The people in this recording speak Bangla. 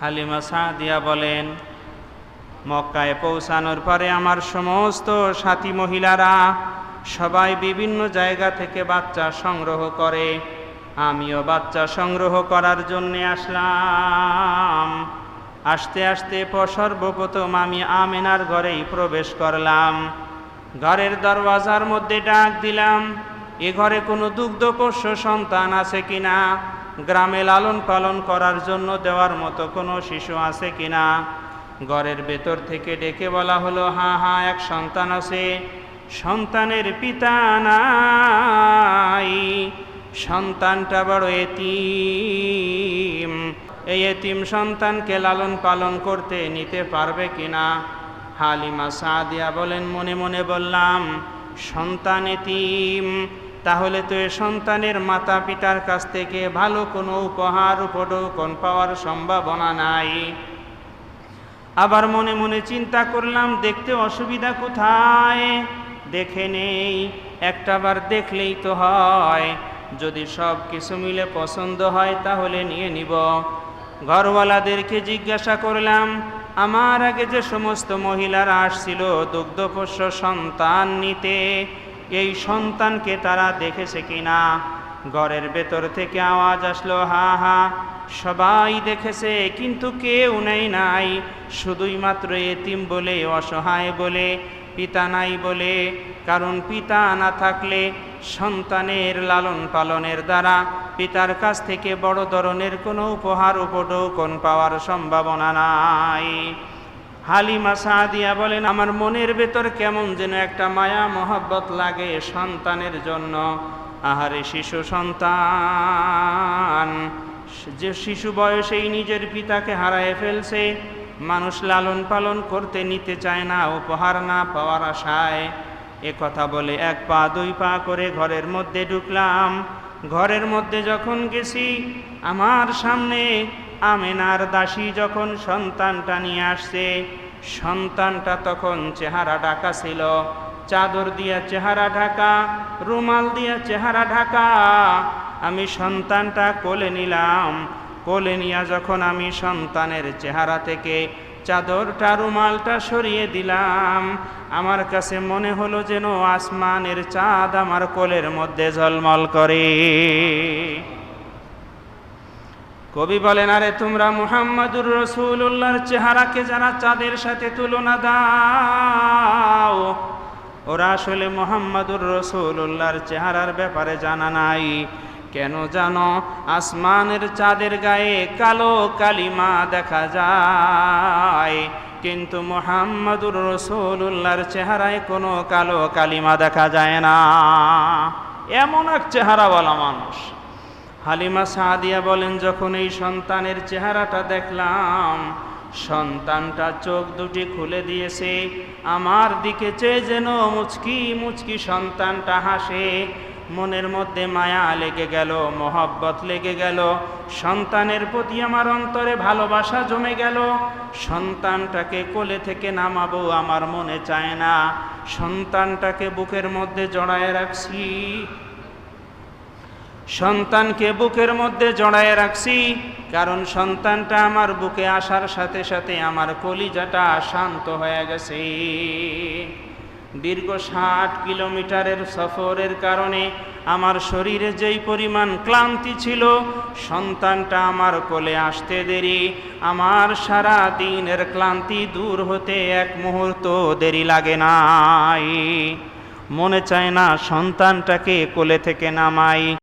হালিমা সাদিয়া বলেন, মক্কায় পৌঁছানোর পরে আমার সমস্ত সাথী মহিলারা সবাই বিভিন্ন জায়গা থেকে বাচ্চা সংগ্রহ করে। আমিও বাচ্চা সংগ্রহ করার জন্যে আসলাম। আসতে আসতে সর্বপ্রথম আমি আমেনার ঘরেই প্রবেশ করলাম। ঘরের দরওয়াজার মধ্যে ডাক দিলাম, এ ঘরে কোনো দুগ্ধপোষ্য সন্তান আছে কিনা? গ্রামে লালন পালন করার জন্য দেওয়ার মতো কোনো শিশু আছে কিনা ঘরের ভেতর থেকে ডেকে বলা হলো, হা হা, এক সন্তান আছে। সন্তানের পিতা নাই। সন্তানটা বড় এতিম। এই এতিম সন্তানকে লালন পালন করতে নিতে পারবে কিনা হালিমা সাদিয়া বলেন, মনে মনে বললাম, সন্তান এতিম। তাহলে তো এ সন্তানের মাতা পিতার কাছ থেকে ভালো কোনো উপহার, উপঢৌকন পাওয়ার সম্ভাবনা নাই। আবার মনে মনে চিন্তা করলাম, দেখতে অসুবিধা কোথায়? দেখে নেই, একটাবার দেখলেই তো হয়। যদি সব কিছু মিলে পছন্দ হয়, তাহলে নিয়ে নিব। ঘরওয়ালাদেরকে জিজ্ঞাসা করলাম, আমার আগে যে সমস্ত মহিলারা আসছিল দুগ্ধপোষ্য সন্তান নিতে এই সন্তানকে তারা দেখেছে কিনা? ঘরের ভেতর থেকে আওয়াজ আসলো, হা হা, সবাই দেখেছে, কিন্তু কেউ নেই নাই। শুধুই মাত্র এতিম বলে, অসহায় বলে, পিতা নাই বলে। কারণ পিতা না থাকলে সন্তানের লালন পালনের দ্বারা পিতার কাছ থেকে বড় ধরনের কোনো উপহার উপঢৌকন পাওয়ার সম্ভাবনা নাই। হালিমা সাদিয়া বলেন, আমার মনের ভেতর কেমন যেন একটা মায়া মহব্বত লাগে সন্তানের জন্য। আহারে শিশু সন্তান, যে শিশু বয়সেই নিজের পিতাকে হারায় ফেলছে, মানুষ লালন পালন করতে নিতে চায় না, উপহার না পাওয়ার আশায়। এ কথা বলে এক পা, দুই পা করে ঘরের মধ্যে ঢুকলাম। ঘরের মধ্যে যখন গেছি, আমার সামনে আমেনার দাসী যখন সন্তানটা নিয়ে আসছে, সন্তানটা তখন চেহারা ঢাকা ছিল। চাদর দিয়া চেহারা ঢাকা, রুমাল দিয়া চেহারা ঢাকা। আমি সন্তানটা কোলে নিলাম। কোলে নিয়া যখন আমি সন্তানের চেহারা থেকে চাদরটা, রুমালটা সরিয়ে দিলাম, আমার কাছে মনে হলো যেন আসমানের চাঁদ আমার কোলের মধ্যে ঝলমল করে। কবি বলেন, আরে তোমরা মুহাম্মাদুর রসুল্লাহর চেহারাকে যারা চাঁদের সাথে তুলনা দাও, ওরা আসলে মোহাম্মদুর রসুল্লাহর চেহারার ব্যাপারে জানা নাই। কেন জানো, আসমানের চাঁদের গায়ে কালো কালিমা দেখা যায়, কিন্তু মোহাম্মদুর রসুল্লাহর চেহারায় কোনো কালো কালিমা দেখা যায় না। এমন এক চেহারাওয়ালা মানুষ। হালিমা সাদিয়া বলেন, যখন এই সন্তানের চেহারাটা দেখলাম, সন্তানটা চোখ দুটি খুলে দিয়েছে। আমার দিকে চেয়ে যেন মুচকি মুচকি সন্তানটা হাসে। মনের মধ্যে মায়া লেগে গেল, মহব্বত লেগে গেল। সন্তানের প্রতি আমার অন্তরে ভালোবাসা জমে গেল। সন্তানটাকে কোলে থেকে নামাবো আমার মনে চায় না। সন্তানটাকে বুকের মধ্যে জড়ায় রাখছি। সন্তানকে বুকের মধ্যে জড়ায় রাখছি, কারণ সন্তানটা আমার বুকে আসার সাথে সাথে আমার কলিজাটা শান্ত হয়ে গেছে। দীর্ঘ ষাট কিলোমিটারের সফরের কারণে আমার শরীরে যেই পরিমাণ ক্লান্তি ছিল, সন্তানটা আমার কোলে আসতে দেরি, আমার সারা দিনের ক্লান্তি দূর হতে এক মুহূর্ত দেরি লাগে নাই। মনে চায় না সন্তানটাকে কোলে থেকে নামাই।